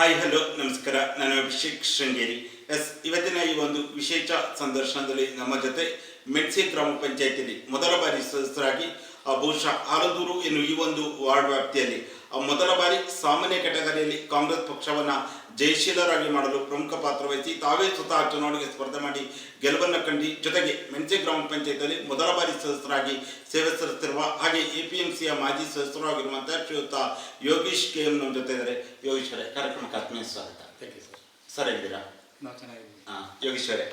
Hi, hello, ನಮಸ್ಕಾರ. ನಾನು Abhishek Sringeri. S, ಇವತ್ತಿನ ಈ ಒಂದು ವಿಶೇಷ ಸಂದರ್ಶನದಲ್ಲಿ ನಮ್ಮ ಜೊತೆ ಮೆಡ್ಸಿ ಗ್ರಾಮ ಪಂಚಾಯತಿಯಲ್ಲಿ ಮೊದಲ ಬಾರಿ ಸದಸ್ಯರಾಗಿ ಬಹುಶಃ ಹಲದೂರು ಎನ್ನುವ ಈ ಒಂದು ವಾರ್ಡ್ ವ್ಯಾಪ್ತಿಯಲ್ಲಿ ಮೊದಲ ಬಾರಿ ಸಾಮಾನ್ಯ ಕ್ಯಾಟಗರಿಯಲ್ಲಿ ಕಾಂಗ್ರೆಸ್ ಪಕ್ಷವನ್ನು ಜಯಶೀಲರಾಗಿ ಮಾಡಲು ಪ್ರಮುಖ ಪಾತ್ರ ವಹಿಸಿ ತಾವೇ ಸ್ವತಃ ಚುನಾವಣೆಗೆ ಸ್ಪರ್ಧೆ ಮಾಡಿ ಗೆಲುವನ್ನು ಕಂಡು ಜೊತೆಗೆ ಮೆಣಸೆ ಗ್ರಾಮ ಪಂಚಾಯತಿಯಲ್ಲಿ ಮೊದಲ ಬಾರಿ ಸದಸ್ಯರಾಗಿ ಸೇವೆ ಸಲ್ಲಿಸುತ್ತಿರುವ ಹಾಗೆ ಎ ಪಿ ಎಂ ಸಿಯ ಮಾಜಿ ಸದಸ್ಯರೂ ಆಗಿರುವಂತಹ ಶ್ರೀಯುತ ಯೋಗೀಶ್ ಕೆ ಎಂ ನಮ್ಮ ಜೊತೆ ಇದ್ದಾರೆ ಯೋಗೀಶ್ ಅವರೇ ಕಾರ್ಯಕ್ರಮಕ್ಕೆ ಆತ್ಮೀಯ ಸ್ವಾಗತ. ಥ್ಯಾಂಕ್ ಯು ಸರ್ ಸರ್ ಹೇಗಿದ್ದೀರಾ ಯೋಗೀಶ್ವರೇ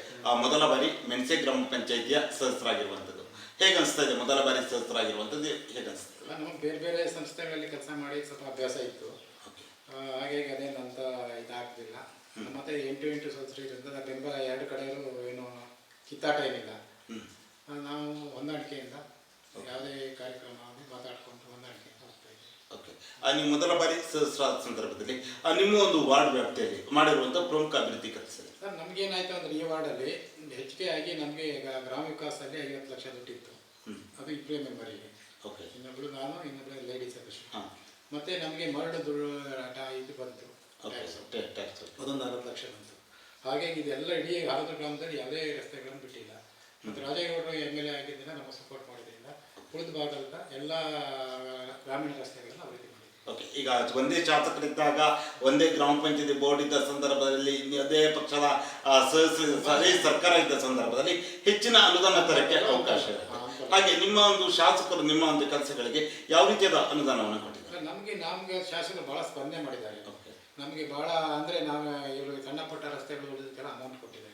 ಮೊದಲ ಬಾರಿ ಮೆಣಸೆ ಗ್ರಾಮ ಪಂಚಾಯಿತಿಯ ಸದಸ್ಯರಾಗಿರುವಂಥದ್ದು. ಹೇಗೆ ಅನಿಸ್ತಾ ಇದೆ? ಮೊದಲ ಬಾರಿ ಸದಸ್ಯರಾಗಿರುವಂಥದ್ದು ಹೇಗೆ ಅನಿಸ್ತಾ ಇದೆ ನಮಗೆ ಬೇರೆ ಬೇರೆ ಸಂಸ್ಥೆಗಳಲ್ಲಿ ಕೆಲಸ ಮಾಡಿ ಸ್ವಲ್ಪ ಅಭ್ಯಾಸ ಇತ್ತು. ಹಾಗೆ ಅದೇನು ಹಾಗಾಗಿ ಅದೇನಂತ ಇದಾಗ್ತಿಲ್ಲ ಮತ್ತೆ ಎಂಟು ಎಂಟು ಸದಸ್ಯರಿಂದ ಬೆಂಬಲ ಎರಡು ಕಡೆಯೂ ಏನು ಕಿತ್ತಾಟ ಏನಿಲ್ಲ. ನಾವು ಹೊಂದಾಣಿಕೆಯಿಂದ ಯಾವುದೇ ಕಾರ್ಯಕ್ರಮ ಮಾತಾಡ್ಕೊಂಡು ಹೊಂದಾಣಿಕೆ ಹೋಗ್ತಾ ಇದ್ದೀವಿ. ಓಕೆ. ನೀವು ಮೊದಲ ಬಾರಿ ಸದಸ್ಯರಾದ ಸಂದರ್ಭದಲ್ಲಿ ನಿಮ್ಮ ಒಂದು ವಾರ್ಡ್ ವ್ಯಾಪ್ತಿಯಲ್ಲಿ ಮಾಡಿರುವಂಥ ಪ್ರಮುಖ ಅಭಿವೃದ್ಧಿ ಕೆಲಸ ಸರ್ ನಮಗೇನಾಯಿತು ಅಂದರೆ ಈ ವಾರ್ಡಲ್ಲಿ ಹೆಚ್ಚಿಗೆ ಆಗಿ ನಮಗೆ ಗ್ರಾಮ ವಿಕಾಸದಲ್ಲಿ ಐವತ್ತು ಲಕ್ಷ ದುಡ್ಡಿತ್ತು ಅದು ಇಬ್ಬರೇ ಮೆಂಬರಿಗೆ ಓಕೆ ಇನ್ನೊಬ್ಳು ನಾನು ಇನ್ನೊಬ್ಳು ಲೇಡೀಸ್ ಸದಸ್ಯ ಹಾಂ. ಮತ್ತೆ ನಮಗೆ ಮರಳು ದುರಾಟ ಇದು ಬಂತು. ಅದೊಂದು ಅರವತ್ತು ಲಕ್ಷ ಬಂತು. ಹಾಗಾಗಿ ಇದೆಲ್ಲ ಇಡೀ ಆರದ ಗ್ರಾಮದಲ್ಲಿ ಯಾವುದೇ ರಸ್ತೆಗಳನ್ನು ಬಿಟ್ಟಿಲ್ಲ. ಮತ್ತು ರಾಜೇಗೌಡರು ಎಂ ಎಲ್ ಎ ಆಗಿದ್ದರಿಂದ ನಮ್ಮ ಸಪೋರ್ಟ್ ಮಾಡಿದ್ರಿಂದ ಉಳಿದ ಭಾಗದ ಎಲ್ಲ ಗ್ರಾಮೀಣ ರಸ್ತೆಗಳನ್ನು ಅಭಿವೃದ್ಧಿ ಮಾಡಿದ್ವಿ. ಓಕೆ ಈಗ ಒಂದೇ ಶಾಸಕರಿದ್ದಾಗ ಒಂದೇ ಗ್ರಾಮ ಪಂಚಾಯತಿ ಬೋರ್ಡ್ ಇದ್ದ ಸಂದರ್ಭದಲ್ಲಿ ಅದೇ ಪಕ್ಷದ ಸರ್ಕಾರ ಇದ್ದ ಸಂದರ್ಭದಲ್ಲಿ ಹೆಚ್ಚಿನ ಅನುದಾನ ತರಕ್ಕೆ ಅವಕಾಶ ಇರುತ್ತೆ. ಹಾಗೆ ನಿಮ್ಮ ಒಂದು ಶಾಸಕರು ನಿಮ್ಮ ಒಂದು ಕೆಲಸಗಳಿಗೆ ಯಾವ ರೀತಿಯಾದ ಅನುದಾನವನ್ನು ಕೊಟ್ಟಿದ್ದಾರೆ? ನಮಗೆ ನಮಗೆ ಶಾಸಕರು ಬಹಳ ಸ್ಪಂದನೆ ಮಾಡಿದ್ದಾರೆ. ನಮಗೆ ಬಹಳ ಅಂದರೆ ನಾವು ಇವರು ಸಣ್ಣ ಪುಟ್ಟ ರಸ್ತೆಗಳು ಉಳಿದಕ್ಕೆಲ್ಲ ಅಮೌಂಟ್ ಕೊಟ್ಟಿದ್ದಾರೆ.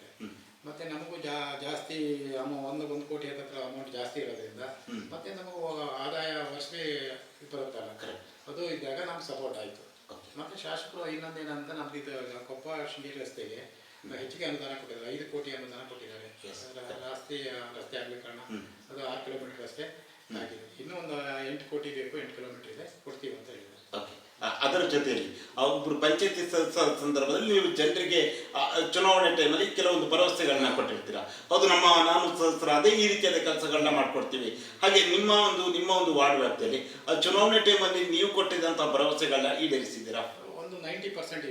ಮತ್ತೆ ನಮಗೂ ಜಾ ಜಾಸ್ತಿ ಅಮೌ ಒಂದು ಒಂದು ಕೋಟಿ ಹತ್ರ ಅಮೌಂಟ್ ಜಾಸ್ತಿ ಇರೋದ್ರಿಂದ ಮತ್ತೆ ನಮಗೂ ಆದಾಯ ವರ್ಷವೇ ಬರುತ್ತಲ್ಲ. ಅದು ಇದ್ದಾಗ ನಮ್ಗೆ ಸಪೋರ್ಟ್ ಆಯಿತು. ಮತ್ತೆ ಶಾಸಕರು ಇನ್ನೊಂದೇನಂತ ನಮ್ದು ಇದು ಕೊಪ್ಪ ಶಿಂಡಿ ರಸ್ತೆಗೆ ಹೆಚ್ಚಿಗೆ ಅನುದಾನ ಕೊಟ್ಟಿದ್ದಾರೆ. ಐದು ಕೋಟಿ ಅನುದಾನ ಕೊಟ್ಟಿದ್ದಾರೆ. ಜಾಸ್ತಿ ರಸ್ತೆ ಆಗಲಿ ಹ್ಮ್. ಅದು ಆರು ಕಿಲೋಮೀಟರ್ ರಸ್ತೆ ಆಗಿದೆ. ಇನ್ನೂ ಒಂದು ಎಂಟು ಕೋಟಿ ಬೇಕು ಎಂಟು ಕಿಲೋಮೀಟರ್ ಇದೆ. ಕೊಡ್ತೀವಿ ಅಂತ ಹೇಳಿದ್ದಾರೆ. ಅದರ ಜೊತೆಯಲ್ಲಿ ಒಬ್ರು ಪಂಚಾಯತಿ ಸಂದರ್ಭದಲ್ಲಿ ನೀವು ಜನರಿಗೆ ಚುನಾವಣೆ ಟೈಮಲ್ಲಿ ಕೆಲವೊಂದು ಭರವಸೆಗಳನ್ನ ಕೊಟ್ಟಿರ್ತೀರಾ. ಅದು ನಮ್ಮ ನಾನು ಅದೇ ಈ ರೀತಿಯಾದ ಕೆಲಸಗಳನ್ನ ಮಾಡ್ಕೊಡ್ತೀವಿ. ಹಾಗೆ ನಿಮ್ಮ ಒಂದು ನಿಮ್ಮ ಒಂದು ವಾರ್ಡ್ ವ್ಯಾಪ್ತಿಯಲ್ಲಿ ಆ ಚುನಾವಣೆ ಟೈಮಲ್ಲಿ ನೀವು ಕೊಟ್ಟಿದ್ದಂಥ ಭರವಸೆಗಳನ್ನ ಈಡೇರಿಸಿದ್ದೀರಾ? ಒಂದು ನೈಂಟಿ ಪರ್ಸೆಂಟ್.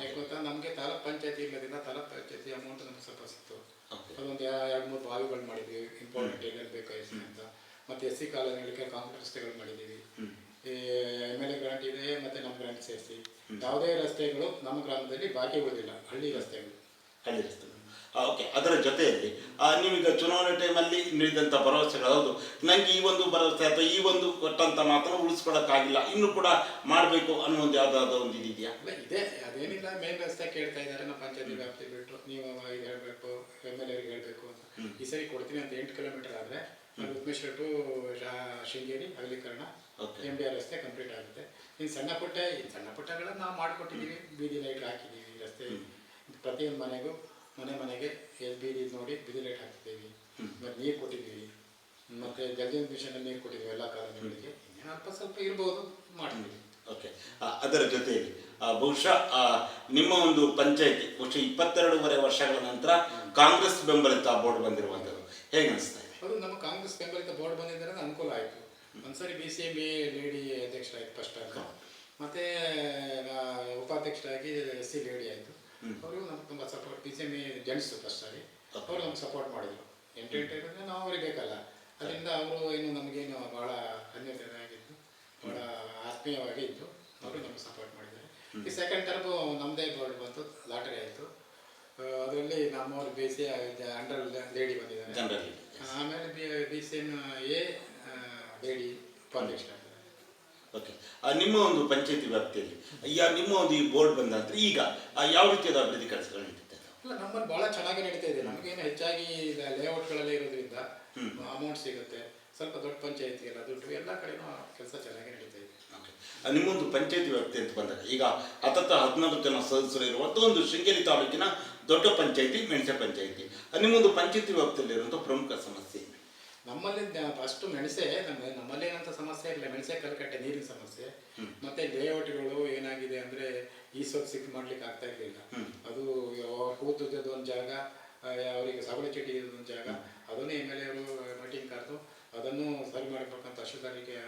ಯಾಕೆ ಗೊತ್ತಾ? ನಮಗೆ ತಾಲೂಕ್ ಪಂಚಾಯತಿ ಇಲ್ಲದಿಂದ ತಾಲೂಕ್ ಪಂಚಾಯತಿ ಅಮೌಂಟ್ ನಮ್ಗೆ ಸ್ವಲ್ಪ ಸಿಕ್ತು. ಅದೊಂದು ಎರಡು ಮೂರು ಬಾವಿಗಳು ಮಾಡಿದ್ವಿ. ಇಂಪಾರ್ಟೆಂಟ್ ಏನೇನು ಬೇಕಾಯ್ತು ಅಂತ. ಮತ್ತೆ ಎಸ್ ಸಿ ಕಾಲೋನಿಗಳಿಗೆ ಕಾಂಕ್ರೀಟ್ ರಸ್ತೆಗಳು ಮಾಡಿದ್ದೀವಿ. ಈ ಎಂ ಎಲ್ ಎ ಗ್ರಾಂಟ್ ಇದೆ ಮತ್ತೆ ನಮ್ಮ ಗ್ರಾಂಟ್ ಸೇರಿಸಿ. ಯಾವುದೇ ರಸ್ತೆಗಳು ನಮ್ಮ ಗ್ರಾಮದಲ್ಲಿ ಬಾಕಿ ಉಳಿದಿಲ್ಲ. ಹಳ್ಳಿ ರಸ್ತೆಗಳು. ಹಳ್ಳಿ ರಸ್ತೆ ಓಕೆ ಅದರ ಜೊತೆಯಲ್ಲಿ ನೀವೀಗ ಚುನಾವಣೆ ಟೈಮಲ್ಲಿ ನೀಡಿದಂಥ ಭರವಸೆಗಳು ಹೌದು. ನನಗೆ ಈ ಒಂದು ಭರವಸೆ ಅಥವಾ ಈ ಒಂದು ಕೊಟ್ಟಂತ ಮಾತ್ರ ಉಳಿಸ್ಕೊಳಕ್ಕಾಗಿಲ್ಲ. ಇನ್ನು ಕೂಡ ಮಾಡಬೇಕು ಅನ್ನೋ ಒಂದು ಯಾವುದಾದ ಒಂದು ಇದೆಯಾ? ಇದೆ. ಅದೇನಿಲ್ಲ ಮೇನ್ ರಸ್ತೆ ಕೇಳ್ತಾ ಇದ್ದಾರೆ ನಮ್ಮ ಪಂಚಾಯತಿ ವ್ಯಾಪ್ತಿ ಬಿಟ್ಟು. ನೀವು ಇದು ಹೇಳಬೇಕು ಎಂ ಎಲ್ ಎರಿಗೆ ಹೇಳಬೇಕು ಅಂತ. ಈ ಸರಿ ಕೊಡ್ತೀನಿ ಅಂತ ಎಂಟು ಕಿಲೋಮೀಟರ್ ಆದರೆ ಉದ್ಮೇಶ್ವರ ಟು ಶೃಂಗೇರಿ ಅಗಲೀಕರಣ ಎಂ ಬಿ ಆರ್ ರಸ್ತೆ ಕಂಪ್ಲೀಟ್ ಆಗುತ್ತೆ. ಇನ್ನು ಸಣ್ಣ ಪುಟ್ಟ ಈ ಸಣ್ಣ ಪುಟ್ಟಗಳನ್ನು ನಾವು ಮಾಡಿಕೊಟ್ಟಿದ್ದೀವಿ. ಬೀದಿ ಲೈಟ್ ಹಾಕಿದ್ದೀವಿ ರಸ್ತೆ. ಪ್ರತಿಯೊಂದು ಮನೆಗೂ ಮನೆ ಮನೆಗೆ ಎಲ್ ಬೀದಿ ನೋಡಿ ಬಿದಿ ಲೈಟ್ ಹಾಕ್ತಿದ್ದೀವಿ ಮತ್ತು ನೀರು ಕೊಟ್ಟಿದ್ದೀವಿ. ಮತ್ತು ಜಲಜೀವನ ಮಿಷನ್ ನೀರು ಕೊಟ್ಟಿದ್ದೀವಿ ಎಲ್ಲ ಕಾರಣಗಳಿಗೆ. ಏನಪ್ಪ ಅಲ್ಪ ಸ್ವಲ್ಪ ಇರ್ಬೋದು ಮಾಡ್ತೀವಿ. ಓಕೆ ಅದರ ಜೊತೆಯಲ್ಲಿ ಆ, ಬಹುಶಃ ಆ, ನಿಮ್ಮ ಒಂದು ಪಂಚಾಯತಿ ಬಹುಶಃ ಇಪ್ಪತ್ತೆರಡೂವರೆ ವರ್ಷಗಳ ನಂತರ ಕಾಂಗ್ರೆಸ್ ಬೆಂಬಲಿತ ಬೋರ್ಡ್ ಬಂದಿರುವಂಥದ್ದು. ಹೇಗೆ ಅನಿಸ್ತಾ ಇದೆ? ಅದು ನಮ್ಮ ಕಾಂಗ್ರೆಸ್ ಬೆಂಬಲಿತ ಬೋರ್ಡ್ ಬಂದಿದ್ದರೆ ಅನುಕೂಲ ಆಯಿತು. ಒಂದ್ಸರಿ B C B A lady ಅಧ್ಯಕ್ಷರಾಯಿತು first ಅಂತ. ಮತ್ತು ಉಪಾಧ್ಯಕ್ಷರಾಗಿ ಎಸ್ ಸಿ ಲೇಡಿ ಆಯಿತು. ಅವರು ನಮ್ಗೆ ತುಂಬ support P C M gents first ಅಲ್ಲಿ ಅವರು ನಮ್ಗೆ ಸಪೋರ್ಟ್ ಮಾಡಿದರು. ನಾವು ಅವ್ರಿಗೆ ಬೇಕಲ್ಲ. ಅದರಿಂದ ಅವರು ಏನು ನಮಗೇನು ಭಾಳ ಅನ್ಯತೆಯಾಗಿದ್ದು ಭಾಳ ಆತ್ಮೀಯವಾಗಿ ಇದ್ದು ಅವರು ನಮ್ಗೆ ಸಪೋರ್ಟ್ ಮಾಡಿದ್ದಾರೆ. ಈ ಸೆಕೆಂಡ್ ಟರ್ಮು ನಮ್ಮದೇ ಬೋರ್ಡ್ ಬಂತು ಲಾಟರಿ ಆಯಿತು. ಅದರಲ್ಲಿ ನಮ್ಮವ್ರು ಬಿ ಸಿ ಅಂಡರ್ ಲೇಡಿ ಬಂದಿದ್ದಾರೆ. ಆಮೇಲೆ B B C N A lady ಆ, ನಿಮ್ಮ ಒಂದು ಪಂಚಾಯತಿ ವ್ಯಾಪ್ತಿಯಲ್ಲಿ. ಯಾ ನಿಮ್ಮ ಒಂದು ಈ ಬೋರ್ಡ್ ಬಂದ ನಂತರ ಈಗ ಆ, ಯಾವ ರೀತಿಯಾದ ಅಭಿವೃದ್ಧಿ ಕೆಲಸಗಳು ನಡೀತಿದೆ ಅಲ್ಲ ನಮ್ಮಲ್ಲಿ ಬಹಳ ಚೆನ್ನಾಗಿ ನಡೀತಾ ಇದೆ. ನಮಗೇನು ಹೆಚ್ಚಾಗಿ ಲೇಔಟ್ಗಳಲ್ಲೇ ಇರೋದ್ರಿಂದ ಅಮೌಂಟ್ ಸಿಗುತ್ತೆ. ಸ್ವಲ್ಪ ದೊಡ್ಡ ಪಂಚಾಯತಿ ಎಲ್ಲ ದುಡ್ಡು ಎಲ್ಲ ಕಡೆನೂ ಕೆಲಸ ಚೆನ್ನಾಗಿ ನಡೀತಾ ಇದೆ. ನಿಮ್ಮೊಂದು ಪಂಚಾಯತಿ ವ್ಯಾಪ್ತಿ ಅಂತ ಬಂದಾಗ ಈಗ ಹತ್ತತ್ತ ಹದಿನಾರು ಜನ ಸದಸ್ಯರು ಇರುವಂಥ ಒಂದು ಶೃಂಗೇರಿ ತಾಲೂಕಿನ ದೊಡ್ಡ ಪಂಚಾಯತಿ ಮೆಣಸೆ ಪಂಚಾಯತಿ. ನಿಮ್ಮೊಂದು ಪಂಚಾಯತಿ ವ್ಯಾಪ್ತಿಯಲ್ಲಿರುವಂಥ ಪ್ರಮುಖ ಸಮಸ್ಯೆ ನಮ್ಮಲ್ಲಿ ಫಸ್ಟ್ ಮೆಣಸೆ ನಮ್ಮ ನಮ್ಮಲ್ಲಿ ಏನಂತ ಸಮಸ್ಯೆ ಇಲ್ಲ. ಮೆಣಸೆ ಕಲ್ಕಟ್ಟೆ ನೀರಿನ ಸಮಸ್ಯೆ. ಮತ್ತೆ ಲೇಔಟ್ಗಳು ಏನಾಗಿದೆ ಅಂದ್ರೆ ಈ ಸೊಪ್ಪು ಸಿಕ್ ಮಾಡ್ಲಿಕ್ಕೆ ಆಗ್ತಾ ಇರಲಿಲ್ಲ. ಅದು ಕೂತದ್ದು ಒಂದು ಜಾಗ ಅವರಿಗೆ ಸವಳಿ ಚೀಟಿ ಒಂದು ಜಾಗ. ಅದನ್ನೇ ಎಂ ಎಲ್ ಎ ಅವರು ಮೀಟಿಂಗ್ ಕರೆದು ಅದನ್ನು ಸರಿ ಮಾಡಬೇಕಂತ ತಹಶೀಲ್ದಾರಿಗೆ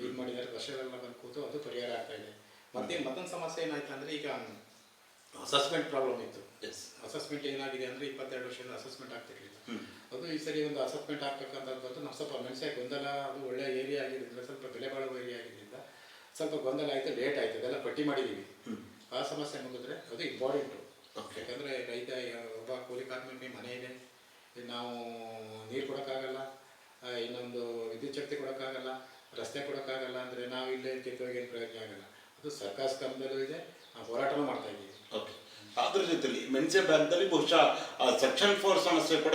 ಇದು ಮಾಡಿದ್ದಾರೆ. ತಹಶೀಲ್ದಾರ್ ಬಂದು ಕೂತು ಅದು ಪರಿಹಾರ ಆಗ್ತಾ ಇದೆ. ಮತ್ತೆ ಮತ್ತೊಂದು ಸಮಸ್ಯೆ ಏನಾಯ್ತು ಅಂದ್ರೆ ಈಗ ಅಸೆಸ್ಮೆಂಟ್ ಪ್ರಾಬ್ಲಮ್ ಇತ್ತು. ಅಸೆಸ್ಮೆಂಟ್ ಏನಾಗಿದೆ ಅಂದ್ರೆ ಇಪ್ಪತ್ತೆರಡು ವರ್ಷದಿಂದ ಅಸೆಸ್ಮೆಂಟ್ ಆಗ್ತಿರ್ಲಿಲ್ಲ. ಅದು ಈ ಸರಿ ಒಂದು ಅಸೆಸ್ಮೆಂಟ್ ಆಗ್ತಕ್ಕಂಥದ್ದು ಬಂದು ನಾವು ಸ್ವಲ್ಪ ಮನುಷ್ಯ ಗೊಂದಲ ಅದು ಒಳ್ಳೆ ಏರಿಯಾ ಆಗಿದ್ದರಿಂದ ಸ್ವಲ್ಪ ಬೆಲೆ ಬಾಳುವ ಏರಿಯಾ ಆಗಿದ್ದರಿಂದ ಸ್ವಲ್ಪ ಗೊಂದಲ ಆಯಿತು ಲೇಟ್ ಆಯಿತು. ಅದೆಲ್ಲ ಪಟ್ಟಿ ಮಾಡಿದ್ದೀವಿ ಆ ಸಮಸ್ಯೆ ಮುಗಿದ್ರೆ ಅದು ಇಂಪಾರ್ಟೆಂಟು. ಯಾಕಂದರೆ ರೈತ ಒಬ್ಬ ಕೂಲಿ ಕಾರ್ಮಿಕನಿಗೆ ಮನೆ ಇದೆ. ನಾವು ನೀರು ಕೊಡೋಕ್ಕಾಗಲ್ಲ. ಇನ್ನೊಂದು ವಿದ್ಯುತ್ ಶಕ್ತಿ ಕೊಡೋಕ್ಕಾಗಲ್ಲ. ರಸ್ತೆ ಕೊಡೋಕ್ಕಾಗಲ್ಲ ಅಂದರೆ ನಾವು ಇಲ್ಲೇ ಕಿತ್ತೋಗಿ ಏನು ಪ್ರಯೋಜನ ಆಗಲ್ಲ. ಅದು ಸರ್ಕಾರ ಸ್ಕಂದಲ್ಲೂ ಇದೆ. ನಾವು ಹೋರಾಟನೂ ಮಾಡ್ತಾ ಇದ್ದೀವಿ. ಓಕೆ ಅದ್ರ ಜೊತೆಲಿ ಮೆಣಸೆ ಬ್ಯಾಂಕ್ದಲ್ಲಿ ಬಹುಶಃ ಸೆಕ್ಷನ್ ಫೋರ್ ಸಮಸ್ಯೆ ಕೂಡ